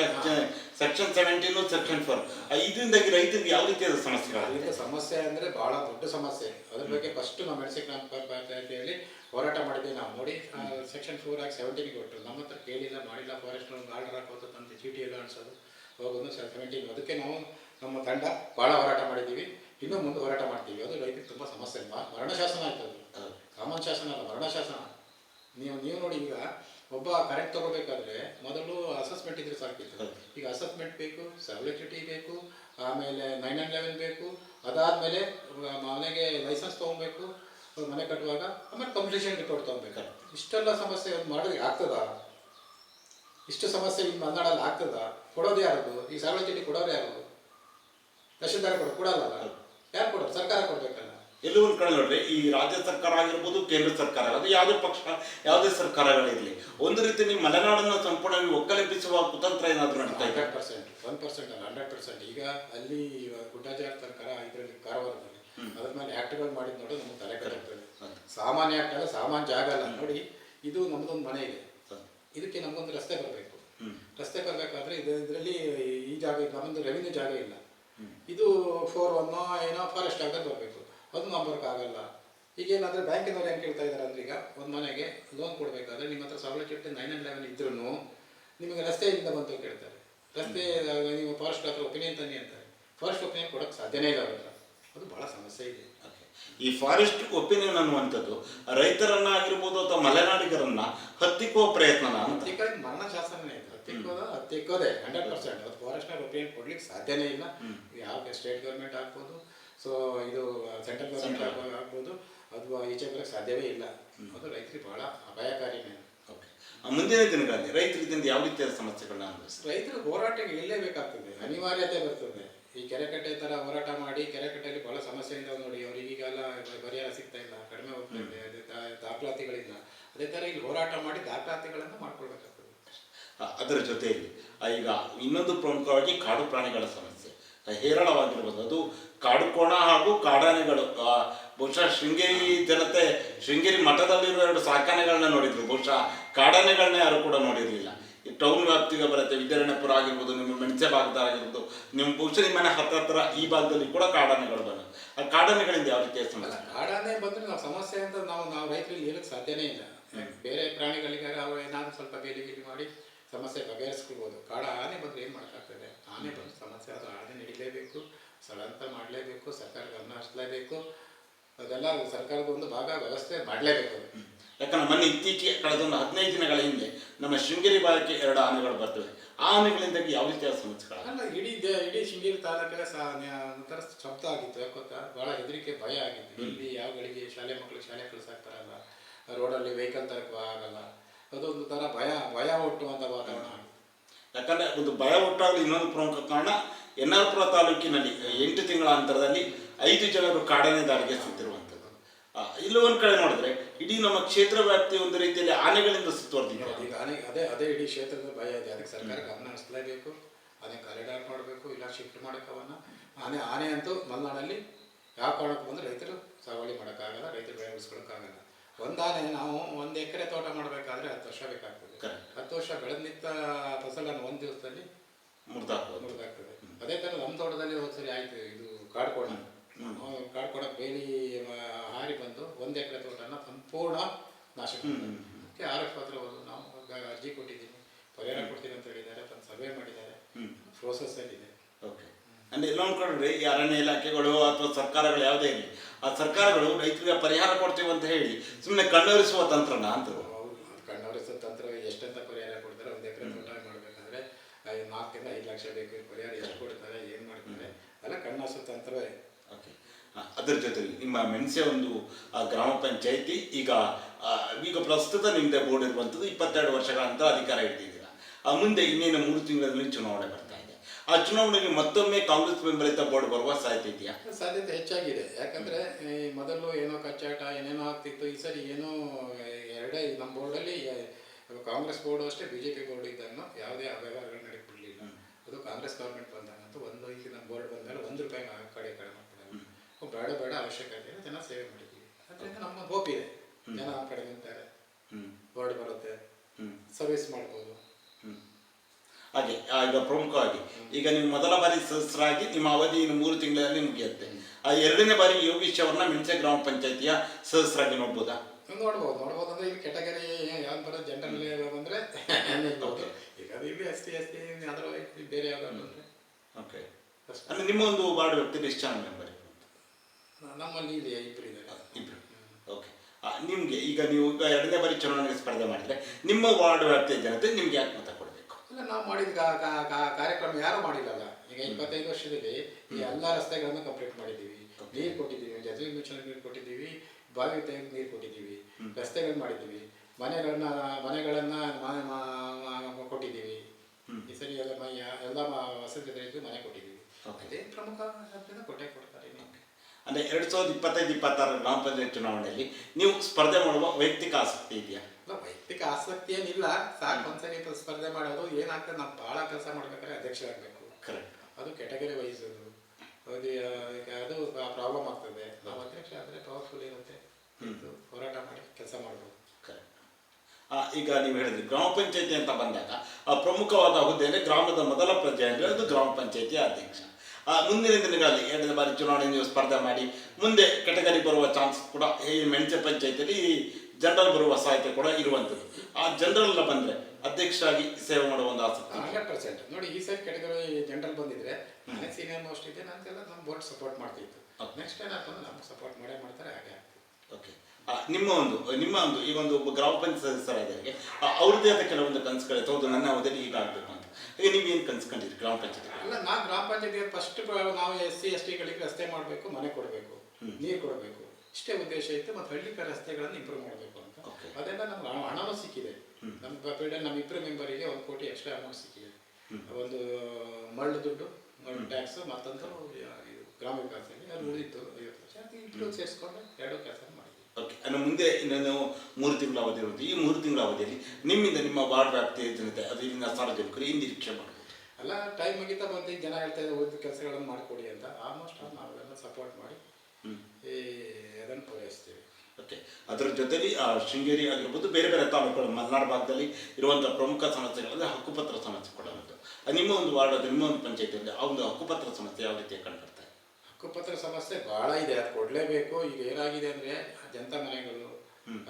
ಸೆಕ್ಷನ್ ಸೆವೆಂಟೀನು ಸೆಕ್ಷನ್ ಫೋರ್ ಇದರಿಂದಾಗಿ ರೈತರಿಗೆ ಯಾವ ರೀತಿಯಾದ ಸಮಸ್ಯೆ ಸಮಸ್ಯೆ ಅಂದರೆ ಬಹಳ ದೊಡ್ಡ ಸಮಸ್ಯೆ. ಅದ್ರ ಬಗ್ಗೆ ಫಸ್ಟ್ ನಾವು ಮೆಣಸಿಗೆ ನಮ್ಮ ಪಂಚಾಯತಿಯಲ್ಲಿ ಹೋರಾಟ ಮಾಡಿದ್ವಿ ನಾವು ನೋಡಿ. ಸೆಕ್ಷನ್ ಫೋರ್ ಆಗಿ ಸೆವೆಂಟೀನ್ಗೆ ಕೊಟ್ಟರು. ನಮ್ಮ ಹತ್ರ ಕೇಳಿಲ್ಲ ಮಾಡಿಲ್ಲ. ಫಾರೆಸ್ಟ್ ಒಂದು ಆರ್ಡರ್ ಹಾಕೋದು ಅಂತ ಚೀಟಿ ಎಲ್ಲ ಅನ್ಸೋದು. ಹೋಗೋದು ಸೆವೆಂಟೀನ್ ಅದಕ್ಕೆ ನಾವು ನಮ್ಮ ತಂಡ ಭಾಳ ಹೋರಾಟ ಮಾಡಿದ್ದೀವಿ. ಇನ್ನೂ ಮುಂದೆ ಹೋರಾಟ ಮಾಡ್ತೀವಿ. ಅದು ರೈತರಿಗೆ ತುಂಬ ಸಮಸ್ಯೆ ಮರಣ ಶಾಸನ ಆಯ್ತು ಅದು ಹೌದು. ಕಾಮನ್ ಶಾಸನ ಅಲ್ಲ ಮರಣ ಶಾಸನ. ನೀವು ನೀವು ನೋಡಿ ಈಗ ಒಬ್ಬ ಕರೆಕ್ಟ್ ತಗೋಬೇಕಾದ್ರೆ ಮೊದಲು ಅಸೆಸ್ಮೆಂಟ್ ಇದ್ರೆ ಸಾಕಿತ್ತು. ಈಗ ಅಸೆಸ್ಮೆಂಟ್ ಬೇಕು ಚಟಿ ಬೇಕು ಆಮೇಲೆ ನೈನ್ ಅಂಡ್ ಲೆವೆನ್ ಬೇಕು ಅದಾದಮೇಲೆ ಮನೆಗೆ ಲೈಸೆನ್ಸ್ ತೊಗೊಬೇಕು ಮನೆ ಕಟ್ಟುವಾಗ ಆಮೇಲೆ ಕಂಪ್ಲೀಷನ್ ರಿಪೋರ್ಟ್ ತೊಗೊಬೇಕು. ಇಷ್ಟೆಲ್ಲ ಸಮಸ್ಯೆ ಅದು ಮಾಡೋದಕ್ಕೆ ಆಗ್ತದಾ? ಇಷ್ಟು ಸಮಸ್ಯೆ ಈ ಮಲೆನಾಡಲ್ಲಿ ಆಗ್ತದಾ? ಕೊಡೋದು ಯಾರದು? ಈ ಚಟಿ ಕೊಡೋರು ಯಾರು? ತಹಶೀಲ್ದಾರ್ ಕೊಡೋದು ಕೊಡಲ್ಲ ಯಾರು ಕೊಡೋದು? ಸರ್ಕಾರ ಕೊಡಬೇಕಲ್ಲ. ಎಲ್ಲೂ ಒಂದು ಕಡೆ ನೋಡ್ರಿ ಈ ರಾಜ್ಯ ಸರ್ಕಾರ ಆಗಿರ್ಬೋದು ಕೇಂದ್ರ ಸರ್ಕಾರ ಅದು ಯಾವುದೇ ಪಕ್ಷ ಯಾವುದೇ ಸರ್ಕಾರಗಳಿರಲಿ ಒಂದು ರೀತಿ ನಿಮ್ಮ ಮಲೆನಾಡನ್ನು ಸಂಪೂರ್ಣವಾಗಿ ಒಕ್ಕಲೆಬ್ಬಿಸುವ ಕುತಂತ್ರ ಏನಾದರೂ ನಡೀತಾ ಇದೆ? ಪರ್ಸೆಂಟ್ ಒನ್ ಪರ್ಸೆಂಟ್ ಅಲ್ಲ ಹಂಡ್ರೆಡ್ ಪರ್ಸೆಂಟ್. ಈಗ ಅಲ್ಲಿ ಗುಡ್ಡಾಚಾರ ಸರ್ಕಾರ ಇದರಲ್ಲಿ ಕಾರವಾರದಲ್ಲಿ ಅದ್ರ ಮೇಲೆ ಆ್ಯಕ್ಟ್ಗಳು ಮಾಡಿದ್ ನೋಡಿ ನಮ್ಗೆ ತಲೆ ಕಟ್ಟಾಗ್ತದೆ. ಸಾಮಾನ್ಯ ಆ್ಯಕ್ಟ್ ಅಲ್ಲ ಸಾಮಾನ್ಯ ಜಾಗ ಅಲ್ಲ. ನೋಡಿ ಇದು ನಮ್ಮದೊಂದು ಮನೆ ಇದೆ. ಇದಕ್ಕೆ ನಮಗೊಂದು ರಸ್ತೆ ಬರಬೇಕು. ರಸ್ತೆ ಬರಬೇಕಾದ್ರೆ ಇದು ಇದರಲ್ಲಿ ಈ ಜಾಗ ನಮ್ಮದು ರೆವಿನ್ಯೂ ಜಾಗ ಇಲ್ಲ. ಇದು ಫೋರ್ ಒನ್ನೋ ಏನೋ ಫಾರೆಸ್ಟ್ ಆಗ ಬರಬೇಕು. ಅದು ನಂಬೋಕ್ಕಾಗಲ್ಲ ಆಗಲ್ಲ. ಈಗ ಏನಾದರೆ ಬ್ಯಾಂಕಿನವ್ರು ಏನು ಕೇಳ್ತಾ ಇದ್ದಾರೆ ಅಂದ್ರೆ ಈಗ ಒಂದು ಮನೆಗೆ ಲೋನ್ ಕೊಡಬೇಕಾದ್ರೆ ನಿಮ್ಮ ಹತ್ರ ಸಾವಿರ ಇಟ್ಟು ನೈನ್ ಆ್ಯಂಡ್ ಲೆವೆನ್ ಇದ್ರೂ ನಿಮಗೆ ರಸ್ತೆಯಿಂದ ಬಂತು ಕೇಳ್ತಾರೆ. ರಸ್ತೆ ನೀವು ಫಾರೆಸ್ಟ್ ಹತ್ರ ಒಪಿನಿಯನ್ ತನ್ನಿ ಅಂತಾರೆ. ಫಾರೆಸ್ಟ್ ಒಪಿನಿಯನ್ ಕೊಡೋಕ್ಕೆ ಸಾಧ್ಯನೇ ಇಲ್ಲ ಅವ್ರ ಅದು ಭಾಳ ಸಮಸ್ಯೆ ಇದೆ. ಈ ಫಾರೆಸ್ಟ್ ಒಪಿನಿಯನ್ ಅನ್ನುವಂಥದ್ದು ರೈತರನ್ನ ಆಗಿರ್ಬೋದು ಅಥವಾ ಮಲೆನಾಡಿಗರನ್ನ ಹತ್ತಿಕ್ಕುವ ಪ್ರಯತ್ನ ಹತ್ತಿಕ್ಕೋದು ಮರಣ ಶಾಸನನೇ ಇದೆ. ಹತ್ತಿಕ್ಕೋದ ಹತ್ತಿಕ್ಕೋದೇ. ಹಂಡ್ರೆಡ್ ಪರ್ಸೆಂಟ್ ಅದು ಫಾರೆಸ್ಟ್ನ ಒಪಿನಿಯನ್ ಕೊಡ್ಲಿಕ್ಕೆ ಸಾಧ್ಯನೇ ಇಲ್ಲ. ಯಾವ ಸ್ಟೇಟ್ ಗೌರ್ಮೆಂಟ್ ಆಗ್ಬೋದು ಸೊ ಇದು ಸೆಂಟ್ರಲ್ ಗೌರ್ಮೆಂಟ್ Central. ಆಗ್ಬೋದು ಅಥವಾ ಈಚೆ ಬರೋಕ್ಕೆ ಸಾಧ್ಯವೇ ಇಲ್ಲ. ಅದು ರೈತರಿಗೆ ಬಹಳ ಅಪಾಯಕಾರಿನೇ ಓಕೆ ಮುಂದಿನ ದಿನಗಳಲ್ಲಿ ರೈತರಿಂದ ಯಾವ ರೀತಿಯಾದ ಸಮಸ್ಯೆಗಳನ್ನ ಅನುಭವಿಸ್ತಾರೆ? ರೈತರು ಹೋರಾಟಕ್ಕೆ ಇಲ್ಲೇ ಬೇಕಾಗ್ತದೆ ಅನಿವಾರ್ಯತೆ ಬರ್ತದೆ. ಈ ಕೆರೆಕಟ್ಟೆ ಥರ ಹೋರಾಟ ಮಾಡಿ ಕೆರೆಕಟ್ಟೆಯಲ್ಲಿ ಭಾಳ ಸಮಸ್ಯೆ ಇದ್ದಾವೆ ನೋಡಿ ಅವ್ರಿಗೆ ಈಗೆಲ್ಲ ಪರಿಹಾರ ಸಿಗ್ತಾ ಇಲ್ಲ ಕಡಿಮೆ ಹೋಗ್ತಾ ಇದೆ ಅದೇ ದಾಖಲಾತಿಗಳಿಲ್ಲ. ಅದೇ ಥರ ಇಲ್ಲಿ ಹೋರಾಟ ಮಾಡಿ ದಾಖಲಾತಿಗಳನ್ನು ಮಾಡ್ಕೊಳ್ಬೇಕಾಗ್ತದೆ. ಅದರ ಜೊತೆಯಲ್ಲಿ ಈಗ ಇನ್ನೊಂದು ಪ್ರಮುಖವಾಗಿ ಕಾಡು ಪ್ರಾಣಿಗಳ ಸಮಸ್ಯೆ. ಹೇರಳವಾಗಿರ್ಬೋದು ಅದು ಕಾಡು ಕೋಣ ಹಾಗೂ ಕಾಡಾನೆಗಳು. ಬಹುಶಃ ಶೃಂಗೇರಿ ಜನತೆ ಶೃಂಗೇರಿ ಮಠದಲ್ಲಿರುವ ಎರಡು ಸಾಕಾನೆಗಳನ್ನ ನೋಡಿದ್ರು. ಬಹುಶಃ ಕಾಡಾನೆಗಳನ್ನ ಯಾರು ಕೂಡ ನೋಡಿರಲಿಲ್ಲ. ಈ ಟೌನ್ ವ್ಯಾಪ್ತಿಗೆ ಬರುತ್ತೆ ವಿದ್ಯಾರಣ್ಯಪುರ ಆಗಿರ್ಬೋದು ನಿಮ್ಮ ಮೆಣಸೆ ಭಾಗದಾಗಿರ್ಬೋದು ನಿಮ್ಮ ಬಹುಶಃ ನಿಮ್ಮ ಮನೆ ಹತ್ರ ಹತ್ರ ಈ ಭಾಗದಲ್ಲಿ ಕೂಡ ಕಾಡಾನೆಗಳು ಬರುತ್ತೆ ಆ ಕಾಡಾನೆಗಳಿಂದ ಯಾವ ರೀತಿಯ ಸಮಸ್ಯೆ ಕಾಡಾನೆ ಬಂದ್ರೆ ನಾವು ಸಮಸ್ಯೆ ಅಂತ ನಾವು ನಾವು ರೈತರಿಗೆ ಹೇಳಕ್ ಸಾಧ್ಯನೇ ಇಲ್ಲ. ಬೇರೆ ಪ್ರಾಣಿಗಳಿಗೆ ಅವ್ರು ಏನಾದ್ರು ಸ್ವಲ್ಪ ಬೇಲಿ ಬೇಲಿ ಮಾಡಿ ಸಮಸ್ಯೆ ಬಗೆಹರಿಸ್ಕೊಳ್ಬೋದು. ಕಾಡ ಆನೆ ಬಂದರೆ ಏನು ಮಾಡೋಕ್ಕಾಗ್ತದೆ? ಆನೆ ಬಂದು ಸಮಸ್ಯೆ ಅದು ಆನೆ ನಡಿಲೇಬೇಕು ಸ್ಥಳಾಂತರ ಮಾಡಲೇಬೇಕು ಸರ್ಕಾರ ಗಮನ ಹರಿಸಲೇಬೇಕು. ಅದೆಲ್ಲ ಸರ್ಕಾರದ ಒಂದು ಭಾಗ ವ್ಯವಸ್ಥೆ ಮಾಡಲೇಬೇಕು ಯಾಕಂದ್ರೆ ಮೊನ್ನೆ ಇತ್ತೀಚೆಗೆ ಕಳೆದ ಒಂದು ಹದಿನೈದು ದಿನಗಳ ಹಿಂದೆ ನಮ್ಮ ಶೃಂಗೇರಿ ಭಾಗಕ್ಕೆ ಎರಡು ಆನೆಗಳು ಬರ್ತವೆ. ಆ ಆನೆಗಳಿಂದಾಗಿ ಯಾವ ರೀತಿಯ ಸಮಸ್ಯೆಗಳ ಅಲ್ಲ ಇಡೀ ಇಡೀ ಶೃಂಗೇರಿ ತಾಲೂಕಲ್ಲೇ ಸಹ ಒಂಥರ ಶಬ್ದ ಆಗಿತ್ತು ಯಾಕೆ ಗೊತ್ತಾ? ಭಾಳ ಹೆದರಿಕೆ ಭಯ ಆಗಿತ್ತು. ಇಲ್ಲಿ ಯಾವ ಗಳಿಗೆ ಶಾಲೆ ಮಕ್ಕಳು ಶಾಲೆ ಕಳಿಸಾಕ್ತಾರಲ್ಲ? ರೋಡಲ್ಲಿ ವೆಹಿಕಲ್ ತರಕ್ಕೆ ಆಗಲ್ಲ. ಅದೊಂದು ಥರ ಭಯ ಭಯ ಹುಟ್ಟುವಂಥ ವಾತಾವರಣ. ಯಾಕಂದರೆ ಒಂದು ಭಯ ಹುಟ್ಟಾಗಲು ಇನ್ನೊಂದು ಪ್ರಮುಖ ಕಾರಣ ಎನ್ನಾರ್ಪುರ ತಾಲೂಕಿನಲ್ಲಿ ಎಂಟು ತಿಂಗಳ ಅಂತರದಲ್ಲಿ ಐದು ಜನರು ಕಾಡನೇ ದಾಳಿಗೆ ಸುತ್ತಿರುವಂಥದ್ದು. ಇಲ್ಲಿ ಒಂದು ಕಡೆ ನೋಡಿದ್ರೆ ಇಡೀ ನಮ್ಮ ಕ್ಷೇತ್ರ ವ್ಯಾಪ್ತಿ ಒಂದು ರೀತಿಯಲ್ಲಿ ಆನೆಗಳಿಂದ ಸುತ್ತುವರೆದಿದೆ. ಈಗ ಆನೆ ಅದೇ ಅದೇ ಇಡೀ ಕ್ಷೇತ್ರದ ಭಯ ಇದೆ. ಅದಕ್ಕೆ ಸರ್ಕಾರ ಗಮನ ಹರಿಸಲೇಬೇಕು. ಅದೇ ಕಾರಿಡಾರ್ ಮಾಡಬೇಕು ಇಲ್ಲ ಶಿಫ್ಟ್ ಮಾಡೋಕೆ ಅವನ್ನ. ಆನೆ ಆನೆ ಅಂತೂ ಮಲೆನಾಡಲ್ಲಿ ಯಾವ ಕಾರಣಕ್ಕೂ ಬಂದ್ರೆ ರೈತರು ಸಾಗುವಳಿ ಮಾಡೋಕ್ಕಾಗಲ್ಲ ರೈತರು ಬೆಳೆ ಉಳಿಸ್ಕೊಳಕ್ಕಾಗಲ್ಲ. ಒಂದು ಆನೆ ನಾವು ಒಂದು ಎಕರೆ ತೋಟ ಮಾಡಬೇಕಾದ್ರೆ ಹತ್ತು ವರ್ಷ ಬೇಕಾಗ್ತದೆ. ಹತ್ತು ವರ್ಷ ಬೆಳೆದ ನಿಂತ ಫಸಲನ್ನು ಒಂದು ದಿವಸದಲ್ಲಿ ಮುರಿದಾಗ್ತದೆ. ಅದೇ ಥರ ನಮ್ಮ ತೋಟದಲ್ಲಿ ಹೋದ್ಸರಿ ಆಯ್ತು ಇದು ಕಾಡ್ಕೋಣ. ಕಾಡ್ಕೋಣ ಬೇಲಿ ಹಾರಿ ಬಂದು ಒಂದು ಎಕರೆ ತೋಟನ ಸಂಪೂರ್ಣ ನಾಶ ಆರ್ ಎಫ್ ಹತ್ರ ಹೋದ್ರು ನಾವು ಅರ್ಜಿ ಕೊಟ್ಟಿದ್ದೀನಿ ಪರಿಹಾರ ಕೊಡ್ತೀನಿ ಅಂತ ಹೇಳಿದ್ದಾರೆ ತನ್ನ ಸರ್ವೆ ಮಾಡಿದ್ದಾರೆ. ಪ್ರೋಸೆಸ್ ಅಲ್ಲಿ ಇದೆ ಓಕೆ ಅಂದ್ರೆ ಎಲ್ಲ ಕಡೆ ಈ ಅರಣ್ಯ ಇಲಾಖೆಗಳು ಅಥವಾ ಸರ್ಕಾರಗಳು ಯಾವುದೇ ಇರಲಿ ಆ ಸರ್ಕಾರಗಳು ರೈತರಿಗೆ ಪರಿಹಾರ ಕೊಡ್ತೀವಿ ಅಂತ ಹೇಳಿ ಸುಮ್ಮನೆ ಕಣ್ಣೊರೆಸುವ ತಂತ್ರನ ಅಂತರು ಕಣ್ಣರಿಸುವ ತಂತ್ರ ಎಷ್ಟಂತ ಪರಿಹಾರ ಕೊಡ್ತಾರೆ? ಒಂದು ಎಕರೆ ತೋಟ ಮಾಡಬೇಕಾದ್ರೆ ನಾಲ್ಕರಿಂದ ಐದು ಲಕ್ಷ ಬೇಕು ಪರಿಹಾರ ಎಷ್ಟು ಕೊಡ್ತಾರೆ ಏನು ಮಾಡ್ತಾರೆ? ಅಲ್ಲ ಕಣ್ಣರಿಸುವ ತಂತ್ರವೇ ಓಕೆ. ಅದರ ಜೊತೆಲಿ ನಿಮ್ಮ ಮೆಣಸೆ ಒಂದು ಗ್ರಾಮ ಪಂಚಾಯಿತಿ ಈಗ ಈಗ ಪ್ರಸ್ತುತ ನಿಮ್ಮದೇ ಬೋರ್ಡ್ ಇರುವಂಥದ್ದು ಇಪ್ಪತ್ತೆರಡು ವರ್ಷಗಳ ನಂತರ ಅಧಿಕಾರ ಇಟ್ಟಿದ್ದೀರಾ. ಆ ಮುಂದೆ ಇನ್ನೇನು ಮೂರು ತಿಂಗಳಲ್ಲಿ ಚುನಾವಣೆ ಬರ್ತಾ ಇದೆ ಆ ಚುನಾವಣೆಗೆ ಮತ್ತೊಮ್ಮೆ ಕಾಂಗ್ರೆಸ್ ಬೆಂಬಲಿತ ಬೋರ್ಡ್ ಬರುವ ಸಾಧ್ಯತೆ ಇದೆಯಾ? ಸಾಧ್ಯತೆ ಹೆಚ್ಚಾಗಿದೆ. ಯಾಕಂದ್ರೆ ಈ ಮೊದಲು ಏನೋ ಕಚ್ಚಾಟ ಏನೇನೋ ಆಗ್ತಿತ್ತು ಈ ಸರಿ ಏನೋ ಎರಡೇ ನಮ್ಮ ಬೋರ್ಡಲ್ಲಿ ಕಾಂಗ್ರೆಸ್ ಬೋರ್ಡ್ ಅಷ್ಟೇ ಬಿ ಜೆ ಪಿ ಬೋರ್ಡ್ ಇದ್ದಾಗ ಯಾವುದೇ ಅವ್ಯವಹಾರಗಳು ನಡೀಬಿಡ್ಲಿಲ್ಲ ಅದು ಕಾಂಗ್ರೆಸ್ ಗೌರ್ಮೆಂಟ್ ಬಂದಾಗಂತೂ ಒಂದು ಈಗ ನಮ್ಮ ಬೋರ್ಡ್ ಬಂದಾಗ ಒಂದು ರೂಪಾಯಿ ಕಡೆ ಕಡೆ ಮಾಡ್ತಾರೆ ಬೇಡ ಬೇಡ ಅವಶ್ಯಕತೆ ಇದೆ ಜನ ಸೇವೆ ಮಾಡಿದ್ದೀವಿ. ಅದರಿಂದ ನಮ್ಮ ಹೋಪ್ ಇದೆ. ಜನ ಆ ಕಡೆ ನಿಂತಾರೆ. ಬೋರ್ಡ್ ಬರುತ್ತೆ. ಸರ್ವಿಸ್ ಮಾಡ್ಬೋದು. ಹಾಗೆ ಈಗ ಪ್ರಮುಖವಾಗಿ. ಈಗ ನೀವು ಮೊದಲ ಬಾರಿ ಸದಸ್ಯರಾಗಿ ನಿಮ್ಮ ಅವಧಿ ಇನ್ನು ಮೂರು ತಿಂಗಳಲ್ಲಿ ಮುಗಿಯುತ್ತೆ. ಆ ಎರಡನೇ ಬಾರಿ ಯೋಗೀಶ್ ಅವ್ರನ್ನ ಮಿಣಸೆ ಗ್ರಾಮ ಪಂಚಾಯತಿಯ ಸದಸ್ಯರಾಗಿ ನೋಡ್ಬೋದಾ? ನೋಡ್ಬೋದು ನೋಡ್ಬೋದು ಅಂದ್ರೆ ಇಲ್ಲಿ ಕೆಟಗರಿ ಯಾವ್ದು ಬರೋದು ಜನರಲ್ ಬಂದ್ರೆ. ಈಗ ಅದು ಇಲ್ಲಿ ಎಸ್ ಟಿ ಎಸ್ ಟಿ ಬೇರೆ ಯಾವ್ದಾದ್ರು ಓಕೆ ಅಷ್ಟೇ. ಅಂದ್ರೆ ನಿಮ್ಮ ಒಂದು ವಾರ್ಡ್ ವ್ಯಕ್ತಿ ಎಷ್ಟು ಜನ ಮೆಂಬರ್ ನಮ್ಮಲ್ಲಿ ಇದೆ ಇಬ್ರು ಇದ್ದಾರೆ. ಇಬ್ರು. ಓಕೆ ನಿಮಗೆ ಈಗ ನೀವು ಎರಡನೇ ಬಾರಿ ಚುನಾವಣೆಗೆ ಸ್ಪರ್ಧೆ ಮಾಡಿದ್ರೆ ನಿಮ್ಮ ವಾರ್ಡ್ ವ್ಯಾಪ್ತಿಯ ಜನತೆ ನಿಮ್ಗೆ ಯಾಕೆ ಮತ ಅಲ್ಲ ನಾವು ಮಾಡಿದ ಕಾರ್ಯಕ್ರಮ ಯಾರು ಮಾಡಿಲ್ಲಲ್ಲ? ಈಗ ಇಪ್ಪತ್ತೈದು ವರ್ಷದಲ್ಲಿ ಈ ಎಲ್ಲ ರಸ್ತೆಗಳನ್ನು ಕಂಪ್ಲೀಟ್ ಮಾಡಿದ್ದೀವಿ. ನೀರು ಕೊಟ್ಟಿದ್ದೀವಿ ಜಲ್ ಮಿಷನ್ ನೀರು ಕೊಟ್ಟಿದ್ದೀವಿ ಬಾವಿ ತೆಗೆದು ನೀರು ಕೊಟ್ಟಿದ್ದೀವಿ ರಸ್ತೆಗಳನ್ನ ಮಾಡಿದ್ದೀವಿ. ಮನೆಗಳನ್ನ ಮನೆಗಳನ್ನ ಕೊಟ್ಟಿದ್ದೀವಿ. ಈ ಸರಿ ಎಲ್ಲ ಎಲ್ಲ ವಸತಿ ಮನೆ ಕೊಟ್ಟಿದ್ದೀವಿ. ಅದೇ ಪ್ರಮುಖ ಕೊಟ್ಟೆ ಕೊಡ್ತಾರೆ ಅಂದರೆ ಅಂದ್ರೆ ಎರಡ್ ಸಾವಿರದ ಇಪ್ಪತ್ತೈದು ಇಪ್ಪತ್ತಾರು ಗ್ರಾಮ ಪಂಚಾಯತ್ ಚುನಾವಣೆಯಲ್ಲಿ ನೀವು ಸ್ಪರ್ಧೆ ಮಾಡುವ ವೈಯಕ್ತಿಕ ಆಸಕ್ತಿ ಇದೆಯಾ? ಅಲ್ಲ ಆಸಕ್ತಿ ಏನಿಲ್ಲ ಸಾಕು ಒಂದ್ಸರಿ ಸ್ಪರ್ಧೆ ಮಾಡೋದು ಏನಾಗ್ತದೆ ನಾವು ಭಾಳ ಕೆಲಸ ಮಾಡ್ಬೇಕಾದ್ರೆ ಅಧ್ಯಕ್ಷರಾಗಬೇಕು ಕರೆಕ್ಟ್ ಅದು ಕೆಟಗರಿ ವೈಸ್ ಅದು. ಅದು ಪ್ರಾಬ್ಲಮ್ ಆಗ್ತದೆ. ನಾವು ಅಧ್ಯಕ್ಷ ಆದರೆ ಪವರ್ಫುಲ್ ಇರುತ್ತೆ ಹೋರಾಟ ಮಾಡಿ ಕೆಲಸ ಮಾಡ್ಬೋದು. ಕರೆಕ್ಟ್ ಆ, ಈಗ ನೀವು ಹೇಳಿದ್ರಿ ಗ್ರಾಮ ಪಂಚಾಯತಿ ಅಂತ ಬಂದಾಗ ಆ ಪ್ರಮುಖವಾದ ಹುದ್ದೆಯಲ್ಲಿ ಗ್ರಾಮದ ಮೊದಲ ಪ್ರಜೆ ಅಂದರೆ ಅದು ಗ್ರಾಮ ಪಂಚಾಯತಿಯ ಅಧ್ಯಕ್ಷ. ಆ, ಮುಂದಿನ ದಿನಗಳಲ್ಲಿ ಎರಡನೇ ಬಾರಿ ಚುನಾವಣೆ ನೀವು ಸ್ಪರ್ಧೆ ಮಾಡಿ ಮುಂದೆ ಕೆಟಗರಿ ಬರುವ ಚಾನ್ಸ್ ಕೂಡ ಈ ಮೆಣಸೆ ಪಂಚಾಯತಿಯಲ್ಲಿ ಜನರಲ್ ಬರುವ ಸಾಹಿತ್ಯ ಕೂಡ ಇರುವಂಥದ್ದು ಆ ಜನರಲ್ ಬಂದರೆ ಅಧ್ಯಕ್ಷರಾಗಿ ಸೇವೆ ಮಾಡುವ ಒಂದು ಆಸಕ್ತಿ. ಹಂಡ್ರೆಡ್ ಪರ್ಸೆಂಟ್ ನೋಡಿ ಈ ಸೈಡ್ ಕೆಟಗರಿ ಜನರಲ್ ಬಂದಿದ್ರೆ ನಾನೇ ಸೀನಿಯರ್ ಮೋಸ್ಟ್ ಇದೆ ನಂತೆಲ್ಲ ನಮ್ಮ ಬೋರ್ಡ್ ಸಪೋರ್ಟ್ ಮಾಡ್ತಿತ್ತು. ನೆಕ್ಸ್ಟ್ ಏನಪ್ಪ ಅಂದ್ರೆ ನಮ್ಗೆ ಸಪೋರ್ಟ್ ಮಾಡೇ ಮಾಡ್ತಾರೆ ಹಾಗೆ ಓಕೆ. ನಿಮ್ಮ ಒಂದು ನಿಮ್ಮ ಒಂದು ಈ ಒಂದು ಒಬ್ಬ ಗ್ರಾಮ ಪಂಚಾಯತ್ ಸದಸ್ಯರಾದವರಿಗೆ ಆ, ಅವ್ರದ್ದೇ ಆದ ಕೆಲವೊಂದು ಕನಸುಗಳಿತ್ತು ಹೌದು ನನ್ನ ಈಗ ಆಗಬೇಕು ಅಂತ. ಈಗ ಏನು ಕನ್ಸ್ಕೊಂಡಿರಿ ಗ್ರಾಮ ಪಂಚಾಯತ್ ಅಲ್ಲ ನಾ ಗ್ರಾಮ ಪಂಚಾಯತಿ ಫಸ್ಟ್ ನಾವು ಎಸ್ ಸಿ ಎಸ್ ಟಿಗಳಿಗೆ ರಸ್ತೆ ಮಾಡಬೇಕು ಮನೆ ಕೊಡಬೇಕು ನೀರು ಕೊಡಬೇಕು. ಇಷ್ಟೇ ಉದ್ದೇಶ ಇತ್ತು ಮತ್ತು ಹಳ್ಳಿ ರಸ್ತೆಗಳನ್ನು ಇಂಪ್ರೂವ್ ಮಾಡಬೇಕು ಅಂತ. ಅದರಿಂದ ಅದೆಲ್ಲ ನಮ್ಗೆ ಹಣವೂ ಸಿಕ್ಕಿದೆ. ನಮ್ಮ ಪೀರಿಯಡ್ ನಮ್ಮ ಇಬ್ಬರು ಮೆಂಬರಿಗೆ ಒಂದು ಕೋಟಿ ಎಕ್ಸ್ಟ್ರಾ ಅಮೌಂಟ್ ಸಿಕ್ಕಿದೆ. ಒಂದು ಮರಳು ದುಡ್ಡು ಮರಳು ಟ್ಯಾಕ್ಸ್ ಮತ್ತೊಂದು ಇದು ಗ್ರಾಮ ವಿಕಾಸದಲ್ಲಿ ಅದು ಉಳಿದಿತ್ತು ಐವತ್ತು ವರ್ಷ ಅದು ಇಬ್ಬರು ಸೇರಿಸ್ಕೊಂಡು ಎರಡು ಕೆಲಸ ಮಾಡಿದ್ವಿ. ಓಕೆ ಅನ್ನು ಮುಂದೆ ಇನ್ನೊಂದು ಮೂರು ತಿಂಗಳ ಅವಧಿ ಇರುತ್ತೆ. ಈ ಮೂರು ತಿಂಗಳ ಅವಧಿಯಲ್ಲಿ ನಿಮ್ಮಿಂದ ನಿಮ್ಮ ವಾರ್ಡ್ ವ್ಯಾಪ್ತಿ ಜನತೆ ಅದು ಇಲ್ಲಿನ ಸಾರ್ವಜನಿಕರು ಏನು ನಿರೀಕ್ಷೆ ಮಾಡ್ಬೋದು? ಅಲ್ಲ ಟೈಮ್ ಆಗಿತ್ತಾ ಬಂದು ಜನ ಹೇಳ್ತಾ ಇದ್ದಾರೆ ಕೆಲಸಗಳನ್ನು ಮಾಡಿಕೊಡಿ ಅಂತ. ಆಲ್ಮೋಸ್ಟ್ ಆಲ್ ನಾವೆಲ್ಲ ಸಪೋರ್ಟ್ ಮಾಡಿ ಈ ಅದನ್ನು ಪೂರೈಸ್ತೀವಿ ಓಕೆ ಅದರ ಜೊತೆಲಿ ಆ, ಶೃಂಗೇರಿ ಆಗಿರ್ಬೋದು ಬೇರೆ ಬೇರೆ ತಾಲೂಕುಗಳು ಮಲೆನಾಡು ಭಾಗದಲ್ಲಿ ಇರುವಂಥ ಪ್ರಮುಖ ಸಮಸ್ಯೆಗಳಲ್ಲಿ ಹಕ್ಕುಪತ್ರ ಸಮಸ್ಯೆ ಕೂಡ ಉಂಟು. ನಿಮ್ಮ ಒಂದು ವಾರ್ಡ್ ಅದು ನಿಮ್ಮ ಒಂದು ಪಂಚಾಯತಿಯಲ್ಲಿ ಆ ಒಂದು ಹಕ್ಕುಪತ್ರ ಸಮಸ್ಯೆ ಯಾವ ರೀತಿ ಕಂಡುಬರ್ತಾ ಇದೆ? ಹಕ್ಕುಪತ್ರ ಸಮಸ್ಯೆ ಭಾಳ ಇದೆ. ಅದು ಕೊಡಲೇಬೇಕು. ಈಗ ಏನಾಗಿದೆ ಅಂದರೆ ಜನತಾ ಮನೆಗಳು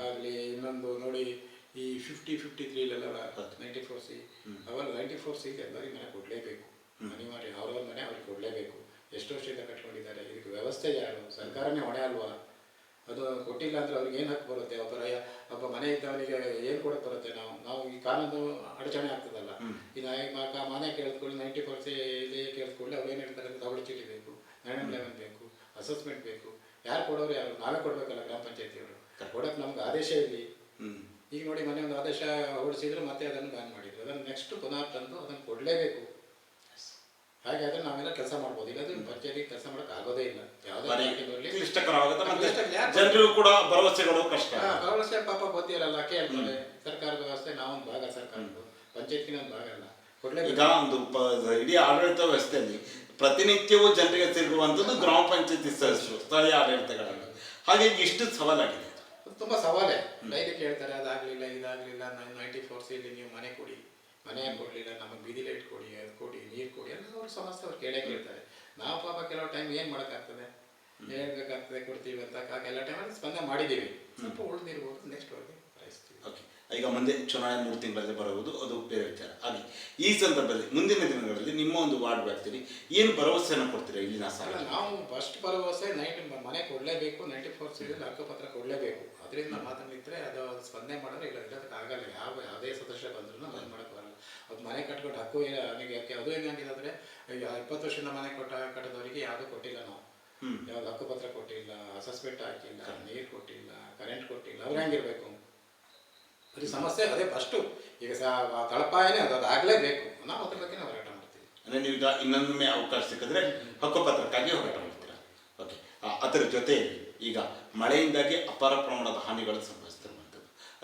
ಆಗಲಿ ಇನ್ನೊಂದು ನೋಡಿ ಈ ಫಿಫ್ಟಿ ಫಿಫ್ಟಿ ತ್ರೀಲೆಲ್ಲ ನೈಂಟಿ ಫೋರ್ ಸಿ. ಅವಾಗ ನೈಂಟಿ ಫೋರ್ ಸಿಗೆ ಎಲ್ಲರಿಗೆ ಮನೆ ಕೊಡಲೇಬೇಕು. ಮಾಡಿ ಅವ್ರವ್ರ ಮನೆ ಅವ್ರಿಗೆ ಕೊಡಲೇಬೇಕು. ಎಷ್ಟು ವರ್ಷದಿಂದ ಕಟ್ಕೊಂಡಿದ್ದಾರೆ. ಇದಕ್ಕೆ ವ್ಯವಸ್ಥೆ ಯಾರು? ಸರ್ಕಾರನೇ ಹೊಣೆ ಅಲ್ವಾ? ಅದು ಕೊಟ್ಟಿಲ್ಲ ಅಂದರೆ ಅವ್ರಿಗೆ ಏನು ಹಕ್ಕು ಬರುತ್ತೆ? ಒಬ್ಬ ರೈಯ ಒಬ್ಬ ಮನೆ ಇದ್ದವನಿಗೆ ಏನು ಕೊಡಕ್ಕೆ ಬರುತ್ತೆ ನಾವು? ನಾವು ಈ ಕಾನೂನು ಅಡಚಣೆ ಆಗ್ತದಲ್ಲ. ಈಗ ಈಗ ಮನೆ ಕೇಳಿದ್ಕೊಳ್ಳಿ ನೈಂಟಿ ಪರ್ಸೆಂಟ್ ಇಲ್ಲಿ ಕೇಳಿದ್ಕೊಳ್ಳಿ ಅವ್ರು ಏನು ಹೇಳ್ತಾರೆ ದವಳಿ ಚೀಟಿ ಬೇಕು. ನೈನ್ ಲೆವೆನ್ ಬೇಕು. ಅಸೆಸ್ಮೆಂಟ್ ಬೇಕು. ಯಾರು ಕೊಡೋರು ಯಾರು? ನಾವೇ ಕೊಡಬೇಕಲ್ಲ ಗ್ರಾಮ ಪಂಚಾಯತಿಯವರು. ಕೊಡಕ್ಕೆ ನಮ್ಗೆ ಆದೇಶ ಇಲ್ಲಿ ಈಗ ನೋಡಿ ಮನೆ ಒಂದು ಆದೇಶ ಹೊರಡಿಸಿದ್ರು ಮತ್ತೆ ಅದನ್ನು ಬ್ಯಾನ್ ಮಾಡಿದ್ರು. ಅದನ್ನು ನೆಕ್ಸ್ಟ್ ಪುನಃ ತಂದು ಅದನ್ನು ಕೊಡಲೇಬೇಕು. ಹಾಗೆ ಆದರೆ ನಾವೆಲ್ಲ ಕೆಲಸ ಮಾಡ್ಬೋದು. ಇಲ್ಲ ಪಂಚಾಯತಿ ಕೆಲಸ ಮಾಡಕ್ ಆಗೋದೇ ಇಲ್ಲ. ಯಾವುದೇ ಕ್ಲಿಷ್ಟಕರವಾಗುತ್ತೆ ಮತ್ತೆ ಜನರಿಗೂ ಕೂಡ ಭರವಸೆಗಳು ಕಷ್ಟ. ಭರವಸೆ ಪಾಪ ಗೊತ್ತಿರಲ್ಲ ಕೇಳ್ತಾರೆ ಸರ್ಕಾರದ ವ್ಯವಸ್ಥೆ ನಾವೊಂದು ಭಾಗ ಸರ್ಕಾರದ್ದು. ಪಂಚಾಯತ್ಗಿನ ಒಂದು ಭಾಗ ಅಲ್ಲ. ಈಗ ಒಂದು ಇಡೀ ಆಡಳಿತ ವ್ಯವಸ್ಥೆಯಲ್ಲಿ ಪ್ರತಿನಿತ್ಯವೂ ಜನರಿಗೆ ಸಿಗುವಂಥದ್ದು ಗ್ರಾಮ ಪಂಚಾಯತಿ ಸದಸ್ಯರು ಸ್ಥಳೀಯ ಆಡಳಿತಗಳಲ್ಲಿ ಹಾಗಾಗಿ ಇಷ್ಟು ಸವಾಲಾಗಿದೆ. ತುಂಬಾ ತುಂಬ ಸವಾಲೇ. ಡೈಲಿ ಕೇಳ್ತಾರೆ ಅದಾಗಲಿಲ್ಲ ಇದಾಗಲಿಲ್ಲ ನಾನು ನೈಂಟಿ ಫೋರ್ ಇಲ್ಲಿ ನೀವು ಮನೆ ಕೊಡಿ. ಮನೆ ಕೊಡಲಿಲ್ಲ ನಮಗೆ ಬೀದಿ ಲೈಟ್ ಕೊಡಿ ಅದು ಕೊಡಿ ನೀರು ಕೊಡಿ ಎಲ್ಲ ಅವ್ರ ಸಮಸ್ಯೆ ಅವ್ರು ಕೇಳೇ ಕೇಳ್ತಾರೆ. ನಾವು ಪಾಪ ಕೆಲವು ಟೈಮ್ ಏನು ಮಾಡೋಕ್ಕಾಗ್ತದೆ? ಹೇಳ್ಬೇಕಾಗ್ತದೆ ಕೊಡ್ತೀವಿ ಅಂತ ಕೆಲವು ಎಲ್ಲ ಟೈಮಲ್ಲಿ ಸ್ಪಂದನೆ ಮಾಡಿದ್ದೀವಿ. ಸ್ವಲ್ಪ ಉಳಿದಿರ್ಬೋದು ನೆಕ್ಸ್ಟ್ ಅವ್ರಿಗೆ ಬಯಸ್ತೀವಿ ಓಕೆ ಈಗ ಮುಂದೆ ಚುನಾವಣೆ ಮೂರು ತಿಂಗಳಲ್ಲಿ ಬರುವುದು ಅದು ಬೇರೆ ವಿಚಾರ. ಹಾಗೆ ಈ ಸಂದರ್ಭದಲ್ಲಿ ಮುಂದಿನ ದಿನಗಳಲ್ಲಿ ನಿಮ್ಮ ಒಂದು ವಾರ್ಡ್ ವ್ಯಾಪ್ತಿಯಲ್ಲಿ ಏನು ಭರವಸೆಯನ್ನು ಕೊಡ್ತೀರಾ ಇಲ್ಲಿನ ಸಾಲ ನಾವು ಫಸ್ಟ್ ಭರವಸೆ ನೈಂಟಿ ಮನೆ ಕೊಡಲೇಬೇಕು ನೈಂಟಿ ಫೋರ್ ಸಿಗಲ್ಲಿ ಹಕ್ಕುಪತ್ರ ಕೊಡಲೇಬೇಕು. ಅದರಿಂದ ಮಾತನಾಡಿದ್ರೆ ಅದು ಸ್ಪಂದನೆ ಮಾಡಿದ್ರೆ ಇಲ್ಲ ಇಲ್ಲದಕ್ಕಾಗಲ್ಲ ಆಗಲ್ಲ. ಯಾವ ಯಾವುದೇ ಸದಸ್ಯ ಬಂದ್ರೂ ಬಂದ್ ಮಾಡೋಕೆ ಬರಲ್ಲ ಅದು ಮನೆ ಕಟ್ಕೊಂಡು ಹಕ್ಕು ಇಲ್ಲ ನನಗೆ ಅದು ಅಂದರೆ ಈಗ ಇಪ್ಪತ್ತು ವರ್ಷದಿಂದ ಮನೆ ಕೊಟ್ಟ ಕಟ್ಟದವರಿಗೆ ಯಾವುದೂ ಕೊಟ್ಟಿಲ್ಲ ನಾವು. ಯಾವ್ದು ಹಕ್ಕುಪತ್ರ ಕೊಟ್ಟಿಲ್ಲ ಸಸ್ಪೆಕ್ಟ್ ಹಾಕಿಲ್ಲ ನೀರು ಕೊಟ್ಟಿಲ್ಲ ಕರೆಂಟ್ ಕೊಟ್ಟಿಲ್ಲ ಅವ್ರು ಹೆಂಗಿರ್ಬೇಕು? ಬರೀ ಸಮಸ್ಯೆ ಅದೇ ಫಸ್ಟು ಈಗ ಸಹ ತಳಪಾಯನೇ ಅದು ಅದು ಆಗಲೇಬೇಕು. ನಾವು ಅದ್ರ ಬಗ್ಗೆ ಹೋರಾಟ ಮಾಡ್ತೀವಿ. ಅಂದರೆ ನೀವು ಇನ್ನೊಮ್ಮೆ ಅವಕಾಶ ಸಿಕ್ಕಿದ್ರೆ ಹಕ್ಕುಪತ್ರಕ್ಕಾಗಿ ಹೋರಾಟ ಮಾಡ್ತೀರಾ? ಓಕೆ ಅದರ ಜೊತೆ ಈಗ ಮಳೆಯಿಂದಾಗಿ ಅಪಾರ ಪ್ರಮಾಣದ ಹಾನಿಗಳು ಸಂಭವಿಸ್ತಿರುವಂಥದ್ದು